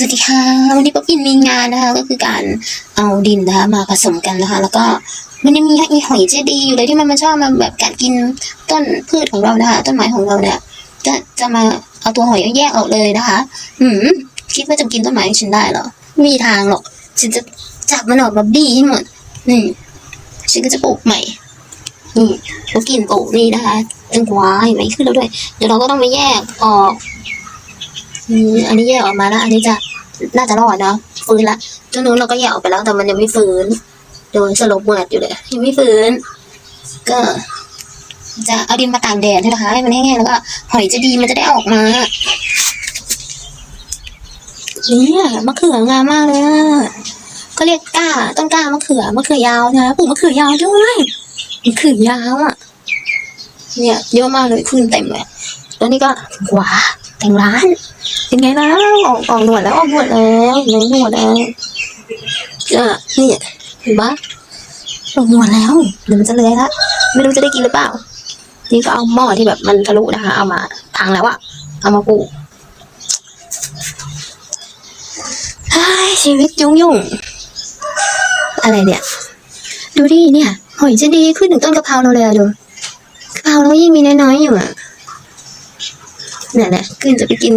สวัสดีค่ะวันนี้ป๊อปปินมีงานนะคะก็คือการเอาดินนะคะมาผสมกันนะคะ แล้วก็มันยังมีมีหอยเจดีย์อยู่เลยที่มันมาชอบมาแบบกัดกินต้นพืชของเรานะคะต้นไม้ของเราเนี่ยจะจะมาเอาตัวหอยแยกออกเลยนะคะอืมคิดว่าจะกินต้นไม้ฉันได้เหรอไม่มีทางหรอกฉันจะจับมันออกมาบี้ให้หมดอืมฉันก็จะปลูกใหม่นี่เขากินปลูกนี่นะคะจังหวะเห็นไหมขึ้นแล้วด้วย เดี๋ยวเราก็ต้องมาแยกออกอันนี้แยกออกมาแล้ว อันนี้จะ น่าจะรอดนะฟื้นละตัวนู้นเราก็แยกออกไปแล้วแต่มันยังไม่ฟื้น โดนสลบเหมือดอยู่เลยยังไม่ฟื้น ก็ จะเอาดินมาตากแดดใช่ไหมคะให้มันแห้งๆแล้วก็หอยจะดีมันจะได้ออกมาเนี่ยมะเขืองามมากเลยอะก็เรียกก้าต้นก้ามะเขือมะเขือยาวนะปลูกมะเขือยาวด้วยมะเขือยาวอะ เนี่ยเยอะมากเลยขึ้นเต็มเลยแล้วนี่ก็หวาแต่งร้าน เป็นไงแล้วออกออกหนวดแล้วออกหนวดแล้วหนไหมหนวดแล้วก็นี่เห็นปะออกหนวดแล้ว เดี๋ยวมันจะเลื้อยละไม่รู้จะได้กินหรือเปล่า นี่ก็เอาหม้อที่แบบมันทะลุนะคะ เอามาพังแล้วอะเอามาปูชีวิตยุ่งยุ่งอะไรเนี่ย ดูดิเนี่ยหอยจะดีขึ้นถึงต้นกะเพราเราเลยอะดูกะเพราเรายิ่งมีน้อยๆอยู่อะ เนี่ยแหละขึ้นจะไปกิน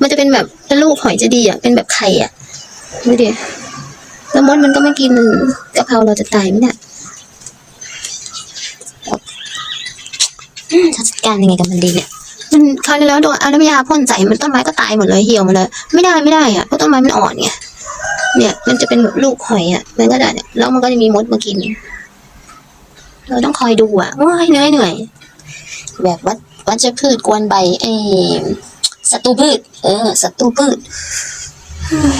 มันจะเป็นแบบเป็นลูกหอยจะดีอะเป็นแบบไข่อะดูดิแล้วมดมันก็ไม่กินกะเพราเราจะตายไหมเนี่ยอืมจะจัดการยังไงกับมันดีเนี่ยมันคราวที่แล้วโดนเอาน้ำยาพ่นใส่มันต้นไม้ก็ตายหมดเลยเหี่ยวหมดเลย ไม่ได้ไม่ได้อะเพราะต้นไม้มันอ่อนไงเนี่ยมันจะเป็นแบบลูกหอยอะมันก็จะเนี่ยแล้วมันก็จะมีมดมากิน เราต้องคอยดูอะโอ้ยเหนื่อยเหนื่อยแบบวัด วัชพืชกวนใบไอ้ศัตรูพืช เออศัตรูพืช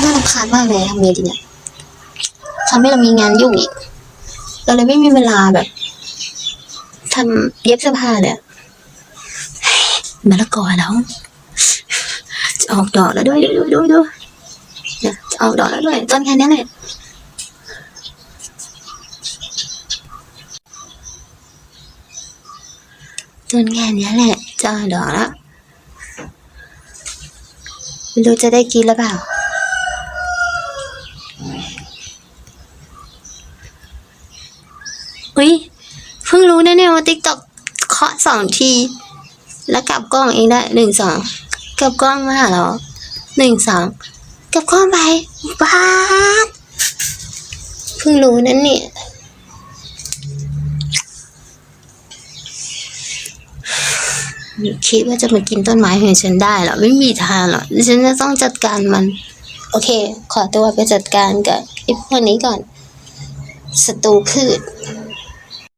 น่ารำคาญมากเลยทำไงดีเนี่ยทำให้เรามีงานยุ่งอีก เราเลยไม่มีเวลาแบบทำเย็บเสื้อผ้าเนี่ยมะละกอแล้วจะออกดอกแล้วด้วยดูดูดูเนี่ยจะออกดอกแล้วด้วยต้นแค่นี้แหละ ต้นแค่นี้แหละจะออกดอกแล้วไม่รู้จะได้กินหรือเปล่า อุ้ยเพิ่งรู้นะเนี่ยว่าติ๊กต็อกเคาะสองที แล้วกลับกล้องเองได้หนึ่งสองกลับกล้องมาหาเราหนึ่งสองกลับกล้องไปบ้าเพิ่งรู้นั่นเนี่ย คิดว่าจะมากินต้นไม้ของฉันได้เหรอไม่มีทางหรอกฉันจะต้องจัดการมัน โอเค ขอตัวไปจัดการกับไอ้พวกนี้ก่อนศัตรูพืช